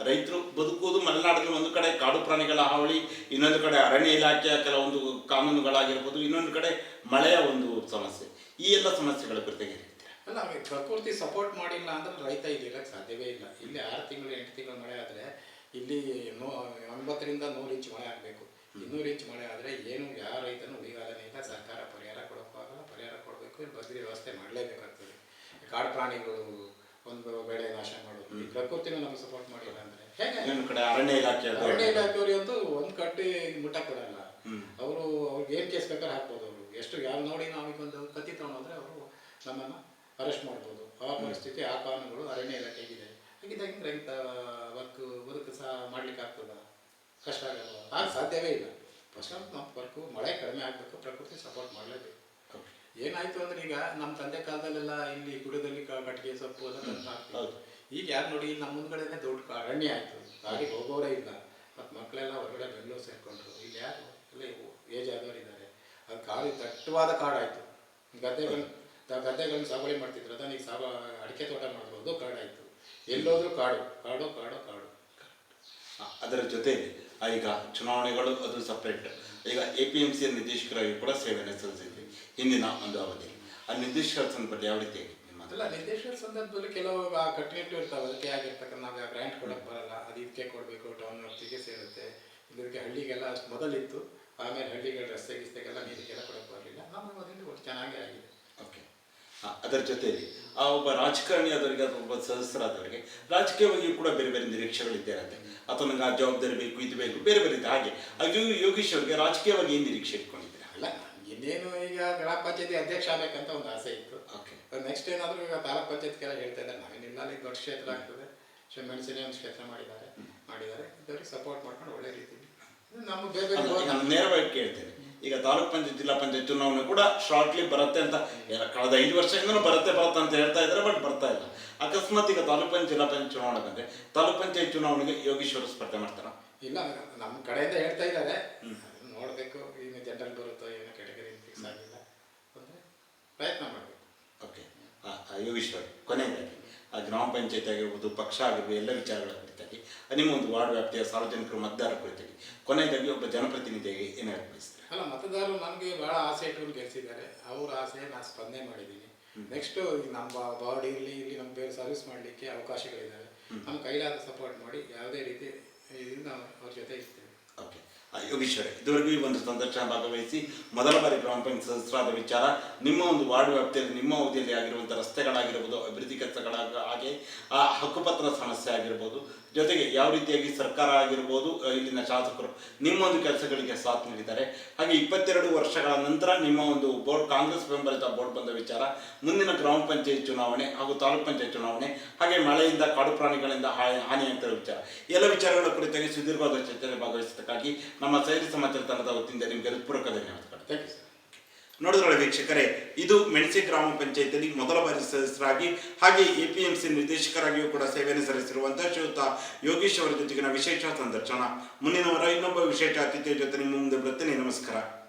ರೈತರು ಬದುಕುವುದು ಮಲೆನಾಡಿಗೆ ಒಂದು ಕಡೆ ಕಾಡು ಪ್ರಾಣಿಗಳ ಹಾವಳಿ, ಇನ್ನೊಂದು ಕಡೆ ಅರಣ್ಯ ಇಲಾಖೆಯ ಕೆಲವೊಂದು ಕಾನೂನುಗಳಾಗಿರ್ಬೋದು, ಇನ್ನೊಂದು ಕಡೆ ಮಳೆಯ ಒಂದು ಸಮಸ್ಯೆ. ಈ ಎಲ್ಲ ಸಮಸ್ಯೆಗಳ ಹೇಳ್ತೀರಾ? ಅಲ್ಲ ಪ್ರಕೃತಿ ಸಪೋರ್ಟ್ ಮಾಡಿಲ್ಲ ಅಂದ್ರೆ ರೈತ ಇಲ್ಲಿ ಸಾಧ್ಯವೇ ಇಲ್ಲ. ಇಲ್ಲಿ ಆರು ತಿಂಗಳು, ಎಂಟು ತಿಂಗಳು ಮಳೆ ಆದರೆ ಇಲ್ಲಿ ನೂ, ಒಂಬತ್ತರಿಂದ ನೂರು ಇಂಚು ಮಳೆ ಆಗಬೇಕು. ಇನ್ನೂರು ಇಂಚು ಮಳೆ ಆದರೆ ಏನು, ಯಾವ ರೈತನೂ ಉಳಿಗಾಲನೇ ಇಲ್ಲ, ಸರ್ಕಾರ ಪರಿಹಾರ ಕೊಡೋಕ್ಕಾಗಲ್ಲ, ಪರಿಹಾರ ಕೊಡಬೇಕು ಬದ್ರಿ ವ್ಯವಸ್ಥೆ ಮಾಡಲೇಬೇಕಾಗ್ತದೆ. ಕಾಡು ಪ್ರಾಣಿಗಳು ಒಂದು ಬೆಳೆ ನಾಶ ಮಾಡೋದು. ಈ ಪ್ರಕೃತಿನೂ ನಮ್ಗೆ ಸಪೋರ್ಟ್ ಮಾಡಿಲ್ಲ ಅಂದ್ರೆ. ಹೇಗೆ? ಕಡೆ ಅರಣ್ಯ ಇಲಾಖೆ ಅರಣ್ಯ ಇಲಾಖೆಯವರು ಅಂತೂ ಒಂದು ಕಟ್ಟಿ ಮುಟ್ಟ ಕೊಡಲ್ಲ. ಅವರು ಅವ್ರಿಗೆ ಏನು ಕೇಸ್ ಬೇಕಾದ್ರೆ ಹಾಕ್ಬೋದು ಅವರು. ಎಷ್ಟು ಯಾರು ನೋಡಿ ನಾವು ಒಂದು ಕತ್ತಿ ತಗೊಂಡ್ರೆ ಅವರು ನಮ್ಮನ್ನು ಅರೆಸ್ಟ್ ಮಾಡ್ಬೋದು. ಆ ಪರಿಸ್ಥಿತಿ ಆ ಕಾನೂನುಗಳು ಅರಣ್ಯ ಇಲಾಖೆಗಿದೆ. ಹಾಗಿದ್ದಾಗ ರೈತ ವರ್ಕ್ ಬದುಕು ಸಹ ಮಾಡ್ಲಿಕ್ಕೆ ಆಗ್ತದ? ಕಷ್ಟ ಆಗಲ್ಲ ಆಗ ಸಾಧ್ಯವೇ ಇಲ್ಲ. ಫಸ್ಟ್ ನಮ್ಮ ವರ್ಕು ಮಳೆ ಕಡಿಮೆ ಆಗಬೇಕು ಪ್ರಕೃತಿ ಸಪೋರ್ಟ್ ಮಾಡಲೇಬೇಕು. ಏನಾಯ್ತು ಅಂದ್ರೆ ಈಗ ನಮ್ಮ ತಂದೆ ಕಾಲದಲ್ಲೆಲ್ಲ ಇಲ್ಲಿ ಗುಡದಲ್ಲಿ ಕಟ್ಟಿಗೆ ಸೊಪ್ಪು ಅಂತ. ಈಗ ಯಾರು ನೋಡಿ ನಮ್ಮ ಮುಂದ್ಗಡೆನೆ ದೊಡ್ಡ ಅರಣ್ಯ ಆಯ್ತು. ಹಾಗೆ ಹೋಗೋರೇ ಇಲ್ಲ. ಮತ್ತು ಮಕ್ಕಳೆಲ್ಲ ಹೊರಗಡೆ ಬೆಂಗಳೂರು ಸೇರ್ಕೊಂಡ್ರು. ಇಲ್ಲಿ ಯಾರು? ಎಲ್ಲ ಏಜ್ ಆದವರು ಇದ್ದಾರೆ ಅದು ಕಾಡು ದಟ್ಟವಾದ ಕಾಡಾಯ್ತು. ಗದ್ದೆಗಳು ಗದ್ದೆಗಳನ್ನ ಸಾಗುವಳಿ ಮಾಡ್ತಿದ್ರು. ಅದನ್ನ ಈಗ ಸಾಗ ಅಡಿಕೆ ತೋಟ ಮಾಡಿದ್ರು ಅದು ಕಾಡಾಯ್ತು. ಎಲ್ಲೋದ್ರೂ ಕಾಡು. ಕಾಡು ಕಾಡು ಕಾಡು. ಅದರ ಜೊತೆ ಈಗ ಚುನಾವಣೆಗಳು ಅದು ಸಪ್ರೇಟ್ ಈಗ ಎ ಪಿ ಎಂ ಸಿ ನಿರ್ದೇಶಕರಾಗಿ ಕೂಡ ಸೇವೆಯನ್ನು ಸಲ್ಲಿಸಿದ್ವಿ ಹಿಂದಿನ ಒಂದು ಅವಧಿ. ಆ ನಿರ್ದೇಶಕರ ಸಂದರ್ಭದಲ್ಲಿ ಯಾವ ರೀತಿ ಅಲ್ಲ ನಿರ್ದೇಶಕರ ಸಂದರ್ಭದಲ್ಲಿ ಕೆಲವು ಕಟ್ಟುನಿಟ್ಟು ಇರ್ತಾವೆ ಅದಕ್ಕೆ ಆಗಿರ್ತಕ್ಕಂಥ ನಾವು ಗ್ರ್ಯಾಂಟ್ ಕೊಡಕ್ಕೆ ಬರಲ್ಲ ಅದು ಇದಕ್ಕೆ ಕೊಡಬೇಕು ಟೌನ್ ವ್ಯಾಪ್ತಿಗೆ ಸೇರುತ್ತೆ. ಇದಕ್ಕೆ ಹಳ್ಳಿಗೆಲ್ಲ ಅಷ್ಟು ಮೊದಲಿತ್ತು. ಆಮೇಲೆ ಹಳ್ಳಿಗಳ ರಸ್ತೆ ಗಿಸ್ತೆಗೆಲ್ಲ ನೀರಿಗೆಲ್ಲ ಕೊಡಕ್ಕೆ ಬರಲಿಲ್ಲ. ನಮ್ಮ ಮೊದಲಿಂದ ಒಟ್ಟು ಚೆನ್ನಾಗೇ ಆಗಿದೆ. ಓಕೆ. ಅದರ ಜೊತೆಯಲ್ಲಿ ಆ ಒಬ್ಬ ರಾಜಕಾರಣಿಯಾದವರಿಗೆ ಅಥವಾ ಒಬ್ಬ ಸದಸ್ಯರಾದವರಿಗೆ ರಾಜಕೀಯವಾಗಿ ಕೂಡ ಬೇರೆ ಬೇರೆ ನಿರೀಕ್ಷೆಗಳಿದ್ದಾರಂತೆ ಅಥವಾ ನನಗೆ ಆ ಜವಾಬ್ದಾರಿ ಬೇಕು ಇದು ಬೇಕು ಬೇರೆ ಬೇರೆ ಇದೆ. ಹಾಗೆ ಅದು ಯೋಗೇಶ್ ಅವರಿಗೆ ರಾಜಕೀಯವಾಗಿ ಏನು ನಿರೀಕ್ಷೆ ಇಟ್ಕೊಂಡಿದ್ದೀರಾ? ಅಲ್ಲ ಇನ್ನೇನು ಈಗ ಗ್ರಾಮ ಪಂಚಾಯತಿ ಅಧ್ಯಕ್ಷ ಆಗಬೇಕಂತ ಒಂದು ಆಸೆ ಇತ್ತು. ಓಕೆ ನೆಕ್ಸ್ಟ್ ಏನಾದರೂ ಈಗ ತಾಲೂಕ್ ಕೆಲ ಹೇಳ್ತಾ ಇದ್ದಾರೆ. ನಾವೇನಿಲ್ಲ ಅಲ್ಲಿ ದೊಡ್ಡ ಕ್ಷೇತ್ರ ಆಗ್ತದೆ. ಮೆಣಸಿನ ಒಂದು ಕ್ಷೇತ್ರ ಮಾಡಿದ್ದಾರೆ. ಮಾಡಿದ್ದಾರೆ. ಇದರಿಗೆ ಸಪೋರ್ಟ್ ಮಾಡ್ಕೊಂಡು ಒಳ್ಳೆ ರೀತಿಯಲ್ಲಿ. ನಮ್ಮ ಬೇರೆ ಬೇರೆ ನಾನು ನೇರವಾಗಿ ಕೇಳ್ತೇನೆ. ಈಗ ತಾಲೂಕ್ ಪಂಚಾಯತ್ ಜಿಲ್ಲಾ ಪಂಚಾಯತ್ ಚುನಾವಣೆ ಕೂಡ ಶಾರ್ಟ್ಲಿ ಬರುತ್ತೆ ಅಂತ ಎಲ್ಲ ಕಳೆದ ಐದು ವರ್ಷದಿಂದ ಬರುತ್ತೆ ಬರುತ್ತೆ ಅಂತ ಹೇಳ್ತಾ ಇದ್ದಾರೆ ಬಟ್ ಬರ್ತಾ ಇಲ್ಲ. ಅಕಸ್ಮಾತ್ ಈಗ ತಾಲೂಕ್ ಪಂಚಾಯತ್ ಜಿಲ್ಲಾ ಪಂಚಾಯತ್ ಚುನಾವಣೆ ಬಂದ್ರೆ ತಾಲೂಕ್ ಪಂಚಾಯತ್ ಚುನಾವಣೆಗೆ ಯೋಗೇಶ್ವರ ಸ್ಪರ್ಧೆ ಮಾಡ್ತಾರ? ಇಲ್ಲ ನಮ್ಮ ಕಡೆಯಿಂದ ಹೇಳ್ತಾ ಇದ್ದಾರೆ. ನೋಡಬೇಕು. ಈ ಜನರಲ್ ಬರುತ್ತೋ ಏನೋ ಕೆಟಗರಿ ಫಿಕ್ಸ್ ಆಗಿಲ್ಲ ಅಂದರೆ ಪ್ರಯತ್ನ ಮಾಡಬೇಕು. ಓಕೆ ಯೋಗೀಶ್ವರ್ ಕೊನೆಯದಾಗಿ ಆ ಗ್ರಾಮ ಪಂಚಾಯತ್ ಆಗಿರ್ಬೋದು ಪಕ್ಷ ಆಗಿರ್ಬೋದು ಎಲ್ಲ ವಿಚಾರಗಳ ಕುರಿತಾಗಿ ನಿಮ್ಮ ಒಂದು ವಾರ್ಡ್ ವ್ಯಾಪ್ತಿಯ ಸಾರ್ವಜನಿಕರು ಮತದಾರರ ಕುರಿತಾಗಿ ಕೊನೆಯದಾಗಿ ಒಬ್ಬ ಜನಪ್ರತಿನಿಧಿಯಾಗಿ ಏನು ಬಯಸ್ತಾರೆ? ಅಲ್ಲ ಮತದಾರರು ನನಗೆ ಭಾಳ ಆಸೆ ಇಟ್ಕೊಂಡು ಗೆಲ್ಸಿದ್ದಾರೆ. ಅವ್ರ ಆಸೆ ನಾನು ಸ್ಪಂದನೆ ಮಾಡಿದ್ದೀನಿ. ನೆಕ್ಸ್ಟ್ ನಮ್ಮ ವಾರ್ಡ್ ಇರಲಿ ಇಲ್ಲಿ ನಮ್ಮ ಬೇರೆ ಸರ್ವಿಸ್ ಮಾಡಲಿಕ್ಕೆ ಅವಕಾಶಗಳಿದ್ದಾವೆ. ನಮ್ಮ ಕೈಲಾದ ಸಪೋರ್ಟ್ ಮಾಡಿ ಯಾವುದೇ ರೀತಿ ಇದರಿಂದ ಅವ್ರ ಜೊತೆ ಆ, ಯೋಗೀಶ್ವರ, ಇದುವರೆಗೂ ಈ ಒಂದು ಸಂದರ್ಶನ ಭಾಗವಹಿಸಿ ಮೊದಲ ಬಾರಿ ಗ್ರಾಮ ಪಂಚಾಯತ್ ಸದಸ್ಯರಾದ ವಿಚಾರ, ನಿಮ್ಮ ಒಂದು ವಾರ್ಡ್ ವ್ಯಾಪ್ತಿಯಲ್ಲಿ, ನಿಮ್ಮ ಅವಧಿಯಲ್ಲಿ ಆಗಿರುವಂಥ ರಸ್ತೆಗಳಾಗಿರ್ಬೋದು, ಅಭಿವೃದ್ಧಿ ಕೆಲಸಗಳಾಗ ಹಾಗೆ, ಆ ಹಕ್ಕುಪತ್ರ ಸಮಸ್ಯೆ ಆಗಿರ್ಬೋದು ಜೊತೆಗೆ ಯಾವ ರೀತಿಯಾಗಿ ಸರ್ಕಾರ ಆಗಿರ್ಬೋದು ಇಲ್ಲಿನ ಶಾಸಕರು ನಿಮ್ಮ ಒಂದು ಕೆಲಸಗಳಿಗೆ ಸಾಥ್ ನೀಡಿದ್ದಾರೆ. ಹಾಗೆ ಇಪ್ಪತ್ತೆರಡು ವರ್ಷಗಳ ನಂತರ ನಿಮ್ಮ ಒಂದು ಬೋರ್ಡ್, ಕಾಂಗ್ರೆಸ್ ಬೆಂಬಲಿತ ಬೋರ್ಡ್ ಬಂದ ವಿಚಾರ, ಮುಂದಿನ ಗ್ರಾಮ ಪಂಚಾಯತ್ ಚುನಾವಣೆ ಹಾಗೂ ತಾಲೂಕ್ ಪಂಚಾಯತ್ ಚುನಾವಣೆ, ಹಾಗೆ ಮಳೆಯಿಂದ ಕಾಡು ಪ್ರಾಣಿಗಳಿಂದ ಹಾನಿ ಅಂತ ವಿಚಾರ. ಎಲ್ಲ ವಿಚಾರಗಳ ಕುರಿತಾಗಿ ಸುದೀರ್ಘವಾದ ಚರ್ಚೆಯಲ್ಲಿ ಭಾಗವಹಿಸಿದ್ದಕ್ಕಾಗಿ ನಮ್ಮ ಸೈರಿ ಸಮಾಚಾರ ತಂಡದ ವತಿಯಿಂದ ನಿಮಗೆ ಹೃತ್ಪೂರ್ವಕ ಧನ್ಯವಾದಗಳು. ಥ್ಯಾಂಕ್ ಯು ಸರ್ ನೋಡಿದ್ರಲ್ಲ ವೀಕ್ಷಕರೇ, ಇದು ಮೆಣಸಿ ಗ್ರಾಮ ಪಂಚಾಯತಿಯಲ್ಲಿ ಮೊದಲ ಬಾರಿ ಸದಸ್ಯರಾಗಿ, ಹಾಗೆ ಎ ಪಿ ಎಂ ಸಿ ನಿರ್ದೇಶಕರಾಗಿಯೂ ಕೂಡ ಸೇವೆಯನ್ನು ಸಲ್ಲಿಸಿರುವಂತಹ ಶ್ರೀಯುತ ಯೋಗೇಶ್ ಅವರ ಜೊತೆಗಿನ ವಿಶೇಷ ಸಂದರ್ಶನ. ಮುಂದಿನವರ ಇನ್ನೊಬ್ಬ ವಿಶೇಷ ಅತಿಥಿಯ ಜೊತೆ ನಿಮ್ಮ ಮುಂದೆ ಬರುತ್ತೇನೆ. ನಮಸ್ಕಾರ.